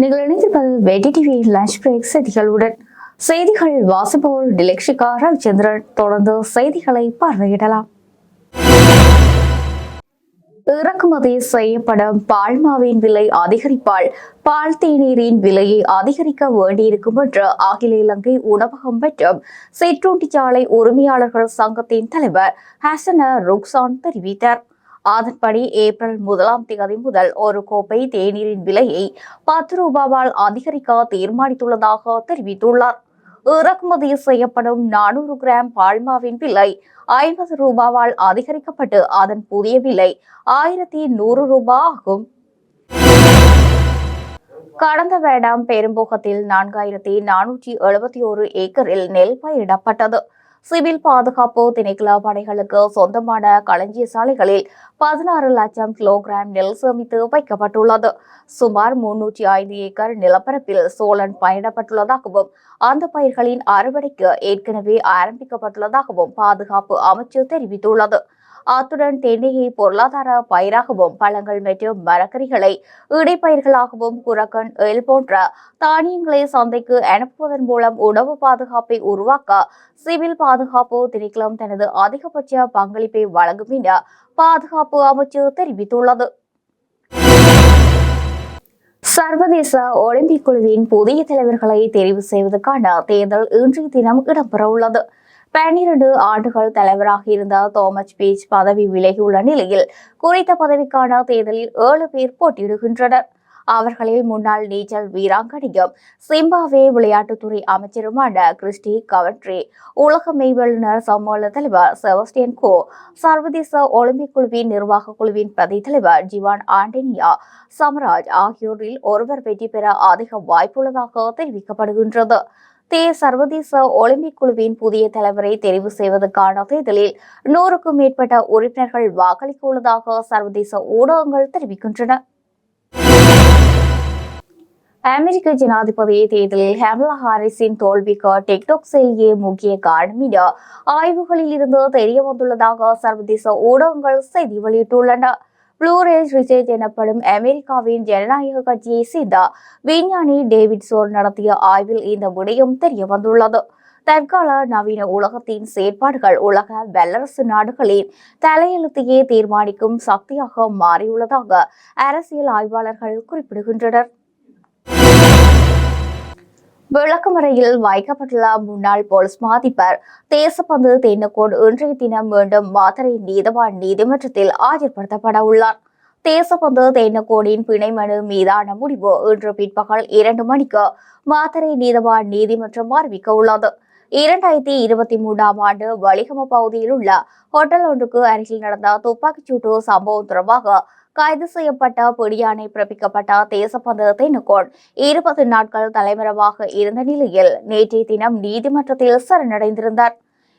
நீங்கள் இணைந்திருப்பது வெடி டிவி லஞ்ச் பிரேக் செய்திகளுடன். செய்திகள் வாசிப்பவர் டிலக்ஷிகா ரவிச்சந்திரன். தொடர்ந்து செய்திகளை பார்வையிடலாம். இறக்குமதி செய்யப்படும் பால்மாவின் விலை அதிகரிப்பால் பால் தேநீரின் விலையை அதிகரிக்க வேண்டியிருக்கும் என்று அகில இலங்கை உணவகம் மற்றும் சிற்றுண்டிச்சாலை உரிமையாளர்கள் சங்கத்தின் தலைவர் ஹசன ருக்சான் தெரிவித்தார். அதன்படி ஏப்ரல் முதலாம் தேதி முதல் ஒரு கோப்பை தேநீரின் விலையை பத்து ரூபாவால் அதிகரிக்க தீர்மானித்துள்ளதாக தெரிவித்துள்ளார். இறக்குமதி செய்யப்படும் நானூறு கிராம் பால்மாவின் விலை ஐம்பது ரூபாவால் அதிகரிக்கப்பட்டு அதன் புதிய விலை ஆயிரத்தி நூறு ரூபாய் ஆகும். கடந்த வருடம் பெரும்போகத்தில் நான்காயிரத்தி நானூற்றி எழுபத்தி ஒரு ஏக்கரில் நெல் பயிரிடப்பட்டது. சிவில் பாதுகாப்பு திணைக்கள படைகளுக்கு சொந்தமான களஞ்சிய சாலைகளில் பதினாறு லட்சம் கிலோகிராம் நெல் சேமித்து வைக்கப்பட்டுள்ளது. சுமார் முன்னூற்றி ஐந்து ஏக்கர் நிலப்பரப்பில் சோழன் பயிரிடப்பட்டுள்ளதாகவும் அந்த பயிர்களின் அறுவடைக்கு ஏற்கனவே ஆரம்பிக்கப்பட்டுள்ளதாகவும் பாதுகாப்பு அமைச்சு தெரிவித்துள்ளது. அத்துடன் தென்னையை பொருளாதார பயிராகவும் பழங்கள் மற்றும் மரக்கறிகளை இடைப்பயிர்களாகவும் குரக்கன் எல் போன்ற தானியங்களை சந்தைக்கு அனுப்புவதன் மூலம் உணவு பாதுகாப்பை உருவாக்க சிவில் பாதுகாப்பு திணைக்களம் தனது அதிகபட்ச பங்களிப்பை வழங்கும் என பாதுகாப்பு அமைச்சு தெரிவித்துள்ளது. சர்வதேச ஒலிம்பிக் குழுவின் புதிய தலைவர்களை தெரிவு செய்வதற்கான தேர்தல் இன்றைய தினம் இடம்பெறவுள்ளது. பன்னிரண்டு ஆண்டுகள் தலைவராக இருந்த தோமஸ் பீச் பதவி விலகியுள்ள நிலையில் குறித்த பதவிக்கான தேர்தலில் ஏழு பேர் போட்டியிடுகின்றனர். அவர்களில் முன்னாள் நீச்சல் வீராங்கனையும் சிம்பாவே விளையாட்டுத்துறை அமைச்சருமான கிறிஸ்டி கவன்ட்ரி உலக மெய்வல்லுநர் சம்மேளன தலைவர் செபஸ்டியன் கோ சர்வதேச ஒலிம்பிக் குழுவின் நிர்வாக குழுவின் பிரதி தலைவர் ஜிவான் ஆண்டனியா சமராஜ் ஆகியோரில் ஒருவர் வெற்றி பெற அதிக வாய்ப்புள்ளதாக தெரிவிக்கப்படுகின்றது. தே சர்வதேச ஒலிம்பிக் குழுவின் புதிய தலைவரை தெரிவு செய்வதற்கான தேர்தலில் நூறுக்கும் மேற்பட்ட உறுப்பினர்கள் வாக்களிக்க உள்ளதாக சர்வதேச ஊடகங்கள் தெரிவிக்கின்றன. அமெரிக்க ஜனாதிபதி தேர்தலில் ஹேமலா ஹாரிஸின் தோல்விக்கு டிக்டாக் செயலியே முக்கிய காரணம் என ஆய்வுகளில் இருந்து தெரிய வந்துள்ளதாக சர்வதேச ஊடகங்கள் செய்தி வெளியிட்டுள்ளன. புளூரேஜ் ரிசர்ச் எனப்படும் அமெரிக்காவின் ஜனநாயக கட்சியை சேர்ந்த விஞ்ஞானி டேவிட் சோர் நடத்திய ஆய்வில் இந்த விடயம் தெரிய வந்துள்ளது. தற்கால நவீன உலகத்தின் செயற்பாடுகள் உலக வல்லரசு நாடுகளின் தலையெழுத்தையே தீர்மானிக்கும் சக்தியாக மாறியுள்ளதாக அரசியல் ஆய்வாளர்கள் குறிப்பிடுகின்றனர். விளக்கமறையில் வைக்கப்பட்டுள்ள முன்னாள் போலீஸ் மாதிபர் தேசப்பந்து தென்னக்கோடு இன்றைய தினம் மீண்டும் மாத்தறை நீதவான் நீதிமன்றத்தில் ஆஜர்படுத்தப்பட உள்ளார். தேசப்பந்து தென்னக்கோடின் பிணை மனு மீதான முடிவு இன்று பிற்பகல் இரண்டு மணிக்கு மாத்தறை நீதவான் நீதிமன்றம் அறிவிக்க உள்ளது. இரண்டாயிரத்தி இருபத்தி மூன்றாம் ஆண்டு வலிகம பகுதியில் உள்ள ஹோட்டல் ஒன்றுக்கு அருகில் நடந்த துப்பாக்கிச்சூட்டு சம்பவம் தொடர்பாக கைது செய்யப்பட்ட பிடியானை பிறப்பிக்கப்பட்ட தேசப்பந்து நுகோன் இருபது நாட்கள் தலைமறைவாக இருந்த நிலையில் நேற்றைய தினம் நீதிமன்றத்தில் சரணடைந்திருந்தார்.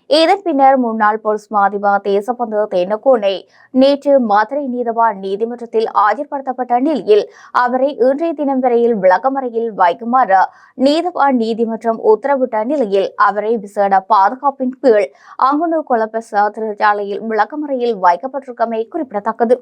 இதன் பின்னர் முன்னாள் போலீஸ் மாதிபா தேசபந்து தென்னகோனை நேற்று மதுரை நீதவான் நீதிமன்றத்தில் ஆஜர்படுத்தப்பட்ட நிலையில் அவரை இன்றைய தினம் வரையில் விளக்கமறையில் வைக்குமாறு நீதவான் நீதிமன்றம் உத்தரவிட்ட நிலையில் அவரை விசேட பாதுகாப்பின் கீழ் அங்குண்டு கொலப்பெச தொழிற்சாலையில் விளக்கமறையில் வைக்கப்பட்டிருக்கமை குறிப்பிடத்தக்கது.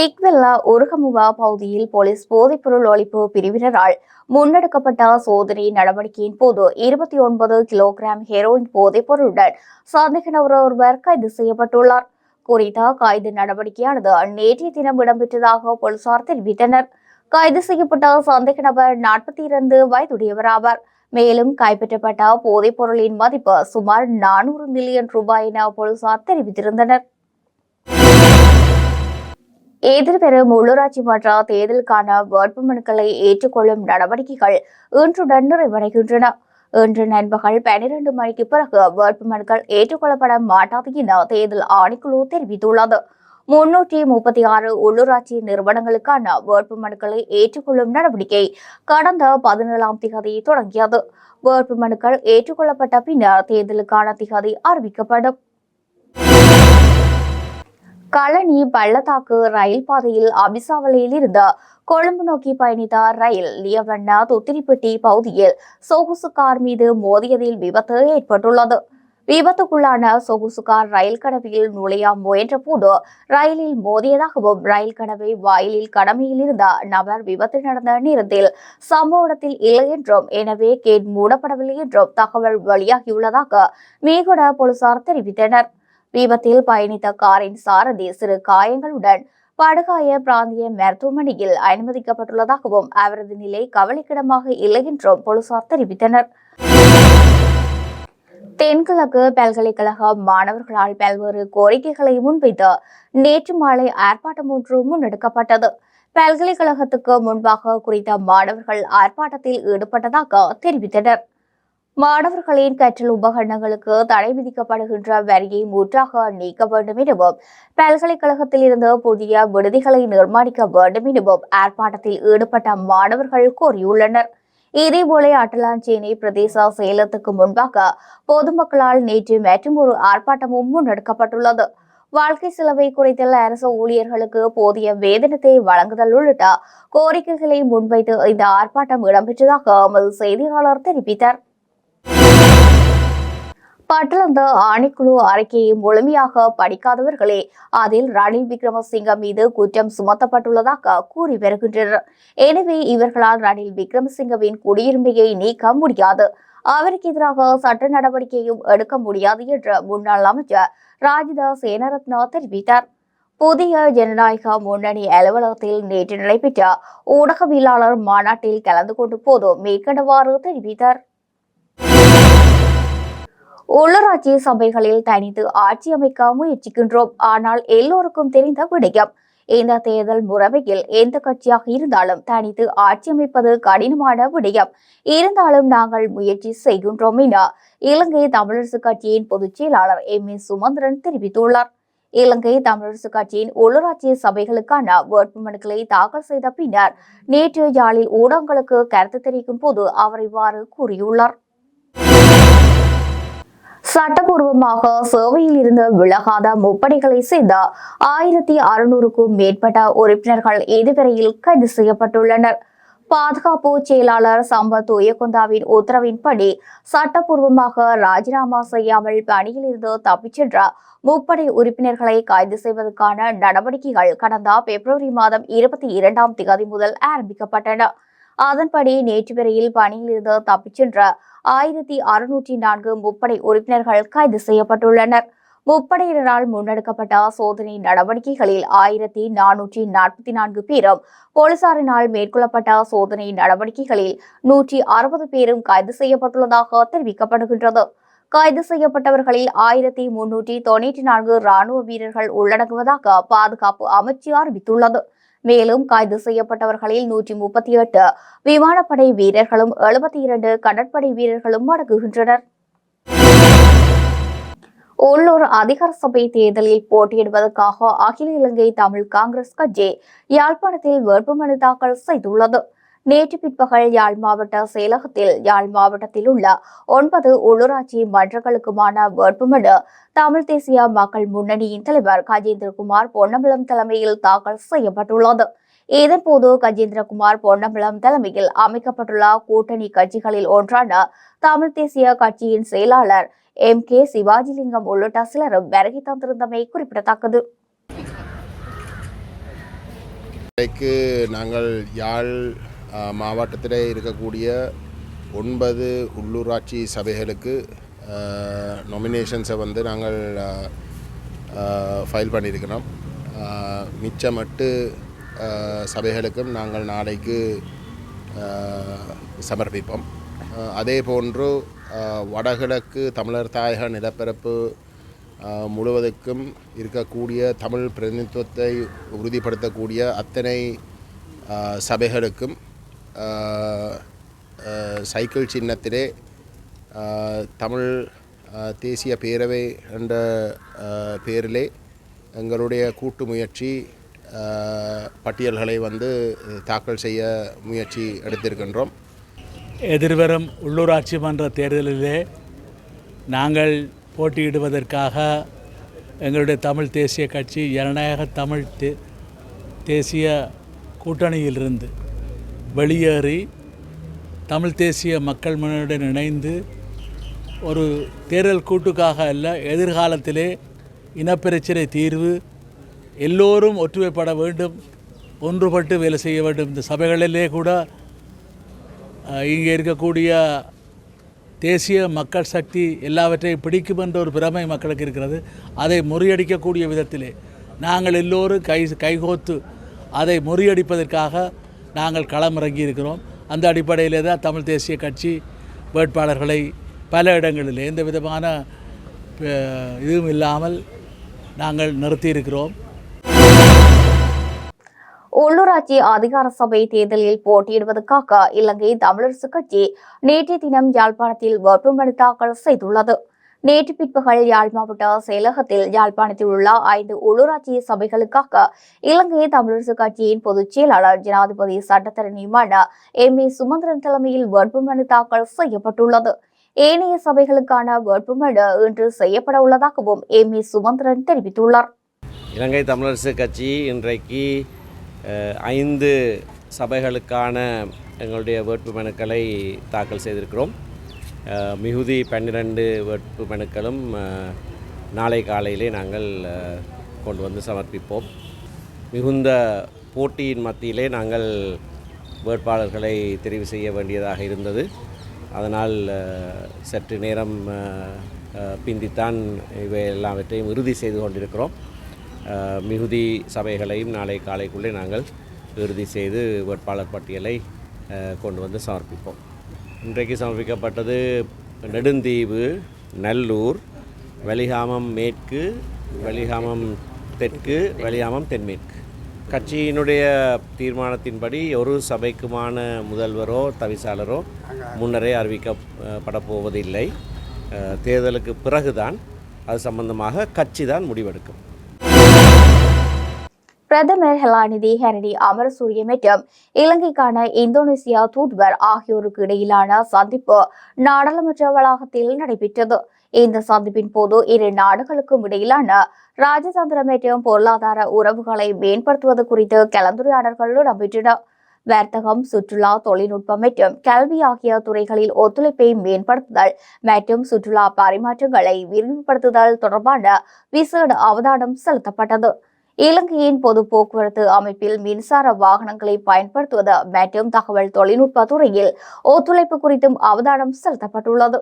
திக்வெல்லா உருகமுவா பகுதியில் போலீஸ் போதைப்பொருள் ஒழிப்பு பிரிவினரால் முன்னெடுக்கப்பட்ட சோதனை நடவடிக்கையின் போது இருபத்தி ஒன்பது கிலோகிராம் ஹெரோயின் போதைப்பொருளுடன் சந்தேக நபர் ஒருவர் கைது செய்யப்பட்டுள்ளார். குறித்த கைது நடவடிக்கையானது நேற்றைய தினம் இடம்பெற்றதாக போலீசார் தெரிவித்தனர். கைது செய்யப்பட்ட சந்தேக நபர் நாற்பத்தி இரண்டு வயதுடையவராவார். மேலும் கைப்பற்றப்பட்ட போதைப் பொருளின் மதிப்பு சுமார் நானூறு மில்லியன் ரூபாய் என போலீசார் தெரிவித்திருந்தனர். எதிர்வரும் உள்ளூராட்சி மன்ற தேர்தலுக்கான வேட்புமனுக்களை ஏற்றுக்கொள்ளும் நடவடிக்கைகள் இன்றுடன் நிறைவடைகின்றன. இன்று நண்பகல் பனிரெண்டு மணிக்கு பிறகு வேட்புமனுக்கள் ஏற்றுக்கொள்ளப்பட மாட்டாது என தேர்தல் ஆணைக்குழு தெரிவித்துள்ளது. முன்னூற்றி முப்பத்தி ஆறு உள்ளூராட்சி நிறுவனங்களுக்கான வேட்புமனுக்களை ஏற்றுக்கொள்ளும் நடவடிக்கை கடந்த பதினேழாம் திகதி தொடங்கியது. வேட்புமனுக்கள் ஏற்றுக்கொள்ளப்பட்ட பின்னர் தேர்தலுக்கான திகதி அறிவிக்கப்படும். களனி பள்ளத்தாக்கு ரயில் பாதையில் அபிசாவளையில் இருந்து கொழும்பு நோக்கி பயணித்த ரயில். லியவண்ணா துத்திரிப்பட்டி பகுதியில் சொகுசு கார் மீது மோதியதில் விபத்து ஏற்பட்டுள்ளது. விபத்துக்குள்ளான சொகுசு கார் ரயில் கடவையில் நுழைய முயன்ற போது ரயிலில் மோதியதாகவும் ரயில் கடவை வாயிலில் கடமையில் இருந்த நபர் விபத்து நடந்த நேரத்தில் சம்பவ இடத்தில் இல்லை என்றும் எனவே கேட் மூடப்படவில்லை என்றும் தகவல் வெளியாகியுள்ளதாக மீகுட போலீசார் தெரிவித்தனர். விபத்தில் பயணித்த காரின் சாரதி சிறு காயங்களுடன் படுகாய பிராந்திய மருத்துவமனையில் அனுமதிக்கப்பட்டுள்ளதாகவும் அவரது நிலை கவலைக்கிடமாக இல்லை என்றும் போலீசார் தெரிவித்தனர். தென்கிழக்கு பல்கலைக்கழக மாணவர்களால் பல்வேறு கோரிக்கைகளை முன்வைத்து நேற்று மாலை ஆர்ப்பாட்டம் ஒன்று முன்னெடுக்கப்பட்டது. பல்கலைக்கழகத்துக்கு முன்பாக குறித்த மாணவர்கள் ஆர்ப்பாட்டத்தில் ஈடுபட்டதாக தெரிவித்தனர். மாணவர்களின் கற்றல் உபகரணங்களுக்கு தடை விதிக்கப்படுகின்ற வரியை முற்றாக நீக்க வேண்டும் எனவும் பல்கலைக்கழகத்தில் இருந்து புதிய விடுதிகளை நிர்மாணிக்க வேண்டும் எனவும் ஆர்ப்பாட்டத்தில் ஈடுபட்ட மாணவர்கள் கோரியுள்ளனர். இதேபோல அட்டலாஞ்சேனி பிரதேச செயலத்துக்கு முன்பாக பொதுமக்களால் நேற்று மற்றும் ஒரு ஆர்ப்பாட்டமும் முன்னெடுக்கப்பட்டுள்ளது. வாழ்க்கை செலவை குறைத்தல் அரசு ஊழியர்களுக்கு போதிய வேதனத்தை வழங்குதல் உள்ளிட்ட கோரிக்கைகளை முன்வைத்து இந்த ஆர்ப்பாட்டம் இடம்பெற்றதாக எமது செய்தியாளர் தெரிவித்தார். பட்டளந்த ஆணைக்குழு அறிக்கையை முழுமையாக படிக்காதவர்களே அதில் ரணில் விக்ரமசிங்க மீது குற்றம் சுமத்தப்பட்டுள்ளதாக கூறி வருகின்றனர். எனவே இவர்களால் ரணில் விக்ரமசிங்கவின் குடியுரிமையை நீக்க முடியாது. அவருக்கு எதிராக சட்ட நடவடிக்கையும் எடுக்க முடியாது என்று முன்னாள் அமைச்சர் ராஜிதா சேனரத்னா தெரிவித்தார். புதிய ஜனநாயக முன்னணி அலுவலகத்தில் நேற்று நடைபெற்ற ஊடகவியலாளர் மாநாட்டில் கலந்து கொண்ட போது மேற்கண்டவாறு தெரிவித்தார். உள்ளூராட்சி சபைகளில் தனித்து ஆட்சி அமைக்க முயற்சிக்கின்றோம். ஆனால் எல்லோருக்கும் தெரிந்த விடயம் இந்த தேர்தல் முறைமையில் எந்த கட்சியாக இருந்தாலும் தனித்து ஆட்சி அமைப்பது கடினமான விடயம். இருந்தாலும் நாங்கள் முயற்சி செய்கின்றோம் என இலங்கை தமிழரசு கட்சியின் பொதுச் செயலாளர் எம். ஏ. சுமந்திரன் தெரிவித்துள்ளார். இலங்கை தமிழரசு கட்சியின் உள்ளூராட்சி சபைகளுக்கான வேட்புமனுக்களை தாக்கல் செய்த பின்னர் நேற்று யாழில் ஊடகங்களுக்கு கருத்து தெரிவிக்கும் போது அவர் இவ்வாறு கூறியுள்ளார். சட்டபூர்வமாக சேவையில் இருந்து விலகாத முப்படைகளை சேர்ந்த ஆயிரத்தி அறுநூறுக்கும் மேற்பட்ட உறுப்பினர்கள் இதுவரையில் கைது செய்யப்பட்டுள்ளனர். பாதுகாப்பு செயலாளர் சம்பத் உயகுந்தாவின் உத்தரவின்படி சட்டபூர்வமாக ராஜினாமா செய்யாமல் பணியில் இருந்து தப்பிச் சென்ற முப்படை உறுப்பினர்களை கைது செய்வதற்கான நடவடிக்கைகள் கடந்த பிப்ரவரி மாதம் இருபத்தி இரண்டாம் தேதி முதல் ஆரம்பிக்கப்பட்டன. அதன்படி நேற்று வரையில் பணியில் இருந்து தப்பிச் சென்ற ஆயிரத்தி அறுநூற்றி நான்கு முப்படை உறுப்பினர்கள் கைது செய்யப்பட்டுள்ளனர். முப்படையினரால் முன்னெடுக்கப்பட்ட சோதனை நடவடிக்கைகளில் ஆயிரத்தி நானூற்றி நாற்பத்தி நான்கு பேரும் போலீசாரினால் மேற்கொள்ளப்பட்ட சோதனை நடவடிக்கைகளில் நூற்றி அறுபது பேரும் கைது செய்யப்பட்டுள்ளதாக தெரிவிக்கப்படுகின்றது. கைது செய்யப்பட்டவர்களில் ஆயிரத்தி முன்னூற்றி தொன்னூற்றி நான்கு ராணுவ வீரர்கள் உள்ளடங்குவதாக பாதுகாப்பு அமைச்சு அறிவித்துள்ளது. மேலும் கைது செய்யப்பட்டவர்களில் நூற்றி முப்பத்தி எட்டு விமானப்படை வீரர்களும் எழுபத்தி இரண்டு கடற்படை வீரர்களும் அடங்குகின்றனர். உள்ளூர் அதிகார சபை தேர்தலில் போட்டியிடுவதற்காக அகில இலங்கை தமிழ் காங்கிரஸ் கட்சி யாழ்ப்பாணத்தில் வேட்புமனு தாக்கல் செய்துள்ளது. நேற்று பிற்பகல் யாழ் மாவட்ட செயலகத்தில் யாழ் மாவட்டத்தில் உள்ள ஒன்பது உள்ளூராட்சி மன்றங்களுக்குமான வேட்புமனு தமிழ் தேசிய மக்கள் முன்னணியின் தலைவர் கஜேந்திரகுமார் பொன்னம்பலம் தலைமையில் தாக்கல் செய்யப்பட்டுள்ளது. இதன்போது கஜேந்திரகுமார் பொன்னம்பலம் தலைமையில் அமைக்கப்பட்டுள்ள கூட்டணி கட்சிகளில் ஒன்றான தமிழ் தேசிய கட்சியின் செயலாளர் எம். கே. சிவாஜிலிங்கம் உள்ளிட்ட சிலரும் வருகை தந்திருந்தமை குறிப்பிடத்தக்கது. இன்றைக்கு நாங்கள் யாழ் மாவட்டத்தில் இருக்கக்கூடிய ஒன்பது உள்ளூராட்சி சபைகளுக்கு நொமினேஷன்ஸை வந்து நாங்கள் ஃபைல் பண்ணியிருக்கிறோம். மிச்சமட்டு சபைகளுக்கும் நாங்கள் நாளைக்கு சமர்ப்பிப்போம். அதே போன்று வடகிழக்கு தமிழர் தாயக நிலப்பரப்பு முழுவதுக்கும் இருக்கக்கூடிய தமிழ் பிரதிநிதித்துவத்தை உறுதிப்படுத்தக்கூடிய அத்தனை சபைகளுக்கும் சைக்கிள் சின்னத்திலே தமிழ் தேசிய பேரவை என்ற பேரிலே எங்களுடைய கூட்டு முயற்சி பட்டியல்களை வந்து தாக்கல் செய்ய முயற்சி எடுத்திருக்கின்றோம். எதிர்வரும் உள்ளூராட்சி மன்ற தேர்தலிலே நாங்கள் போட்டியிடுவதற்காக எங்களுடைய தமிழ் தேசிய கட்சி ஜனநாயக தமிழ் தே தேசிய கூட்டணியிலிருந்து வெளியேறி தமிழ் தேசிய மக்கள் முன்னுடன் இணைந்து ஒரு தேர்தல் கூட்டுக்காக அல்ல எதிர்காலத்திலே இனப்பிரச்சனை தீர்வு எல்லோரும் ஒற்றுமைப்பட வேண்டும் ஒன்றுபட்டு வேலை செய்ய வேண்டும். இந்த சபைகளிலே கூட இங்கே இருக்கக்கூடிய தேசிய மக்கள் சக்தி எல்லாவற்றையும் பிடிக்கும் என்ற ஒரு பிரமை மக்களுக்கு இருக்கிறது. அதை முறியடிக்கக்கூடிய விதத்திலே நாங்கள் எல்லோரும் கை கைகோத்து அதை முறியடிப்பதற்காக நாங்கள் களமிறங்கி இருக்கிறோம். அந்த அடிப்படையிலே தான் தமிழ் தேசிய கட்சி வேட்பாளர்களை பல இடங்களில் எந்த விதமான இதுவும் இல்லாமல் நாங்கள் நிறுத்தியிருக்கிறோம் உள்ளூராட்சி அதிகார சபை தேர்தலில் போட்டியிடுவதற்காக இலங்கை தமிழரசு கட்சி நேற்றைய தினம் யாழ்ப்பாணத்தில் வேட்புமனு தாக்கல் செய்துள்ளது. நேற்று பிற்பகல் யாழ் மாவட்ட செயலகத்தில் யாழ்ப்பாணத்தில் உள்ள ஐந்து உள்ளூராட்சி சபைகளுக்காக இலங்கை தமிழரசு கட்சியின் பொதுச் செயலாளர் ஜனாதிபதி சட்டத்தரணியுமான எம். ஏ. சுமந்திரன் தலைமையில் வேட்புமனு தாக்கல் செய்யப்பட்டுள்ளது. ஏனைய சபைகளுக்கான வேட்புமனு இன்று செய்யப்பட உள்ளதாகவும் எம். ஏ. சுமந்திரன் தெரிவித்துள்ளார். இலங்கை தமிழரசு கட்சி இன்றைக்கு ஐந்து சபைகளுக்கான எங்களுடைய வேட்புமனுக்களை தாக்கல் செய்திருக்கிறோம். மிகுதி பன்னிரண்டு வேட்பு மனுக்களும் நாளை காலையிலே நாங்கள் கொண்டு வந்து சமர்ப்பிப்போம். மிகுந்த போட்டியின் மத்தியிலே நாங்கள் வேட்பாளர்களை தெரிவு செய்ய வேண்டியதாக இருந்தது. அதனால் சற்று நேரம் பிந்தித்தான் இவை எல்லாவற்றையும் இறுதி செய்து கொண்டிருக்கிறோம். மிகுதி சபைகளையும் நாளை காலைக்குள்ளே நாங்கள் இறுதி செய்து வேட்பாளர் பட்டியலை கொண்டு வந்து சமர்ப்பிப்போம். இன்றைக்கு சமர்ப்பிக்கப்பட்டது நெடுந்தீவு நல்லூர் வலிகாமம் மேற்கு வலிகாமம் தெற்கு வலிகாமம் தென்மேற்கு. கட்சியினுடைய தீர்மானத்தின்படி ஒரு சபைக்குமான முதல்வரோ தவிசாளரோ முன்னரே அறிவிக்கப்பட போவதில்லை. தேர்தலுக்கு பிறகுதான் அது சம்பந்தமாக கட்சி தான் முடிவெடுக்கும். பிரதமர் ஹெலாநிதி ஹெனடி அமரசூரிய மற்றும் இலங்கைக்கான இந்தோனேசியா தூதுவர் ஆகியோருக்கு இடையிலான சந்திப்பு நாடாளுமன்ற வளாகத்தில் நடைபெற்றது. இந்த சந்திப்பின் போது இரு நாடுகளுக்கும் இடையிலான ராஜதந்திர மற்றும் பொருளாதார உறவுகளை மேம்படுத்துவது குறித்து கலந்துரையாடல்கள் இடம்பெற்றன. வர்த்தகம் சுற்றுலா தொழில்நுட்பம் மற்றும் கல்வி ஆகிய துறைகளில் ஒத்துழைப்பை மேம்படுத்துதல் மற்றும் சுற்றுலா பரிமாற்றங்களை விரிவுபடுத்துதல் தொடர்பான விசேட அவதானம் செலுத்தப்பட்டது. இலங்கையின் பொது போக்குவரத்து அமைப்பில் மின்சார வாகனங்களை பயன்படுத்துவது மற்றும் தகவல் தொழில்நுட்ப துறையில் ஒத்துழைப்பு குறித்தும் அவதானம் செலுத்தப்பட்டுள்ளது.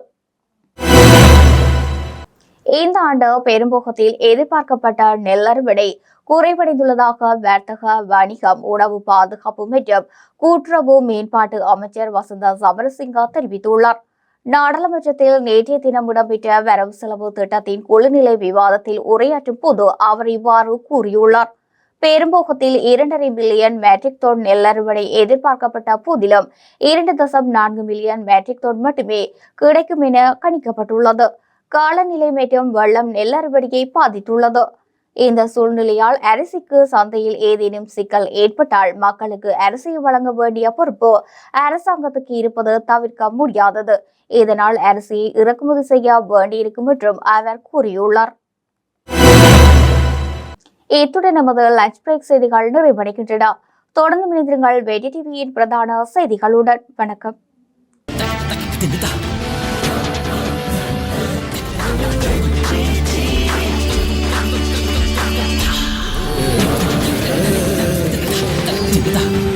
இந்த ஆண்டு பெரும்போகத்தில் எதிர்பார்க்கப்பட்ட நெல் அறுவடை குறைவடைந்துள்ளதாக வர்த்தக வணிகம் உணவு பாதுகாப்பு மற்றும் கூட்டுறவு மேம்பாட்டு அமைச்சர் வசந்த சமரசிங்கா தெரிவித்துள்ளார். நாடாளுமன்றத்தில் நேற்றைய தினம் இடம்பெற்ற வரவு செலவு திட்டத்தின் குழுநிலை விவாதத்தில் உரையாற்றும் போது அவர் இவ்வாறு கூறியுள்ளார். பெரும்போகத்தில் இரண்டரை மில்லியன் மெட்ரிக் தொன் நெல் அறுவடை எதிர்பார்க்கப்பட்ட போதிலும் இரண்டு தசம் நான்கு மில்லியன் மெட்ரிக் தொன் மட்டுமே கிடைக்கும் என கணிக்கப்பட்டுள்ளது. காலநிலை மற்றும் வெள்ளம் நெல் அறுவடையை பாதித்துள்ளது. இந்த சூழ்நிலையால் அரிசிக்கு சந்தையில் ஏதேனும் சிக்கல் ஏற்பட்டால் மக்களுக்கு அரிசியை வழங்க வேண்டிய பொறுப்பு அரசாங்கத்துக்கு இருப்பது தவிர்க்க முடியாதது. இதனால் அரிசியை இறக்குமதி செய்ய வேண்டியிருக்கும் என்றும் அவர் கூறியுள்ளார். இத்துடன் நமது லஞ்ச் பிரேக் செய்திகள் நிறைவடைகின்றன. தொடர்ந்து இணைந்திருங்கள் வெடி டிவியின் பிரதான செய்திகளுடன். வணக்கம். 你的。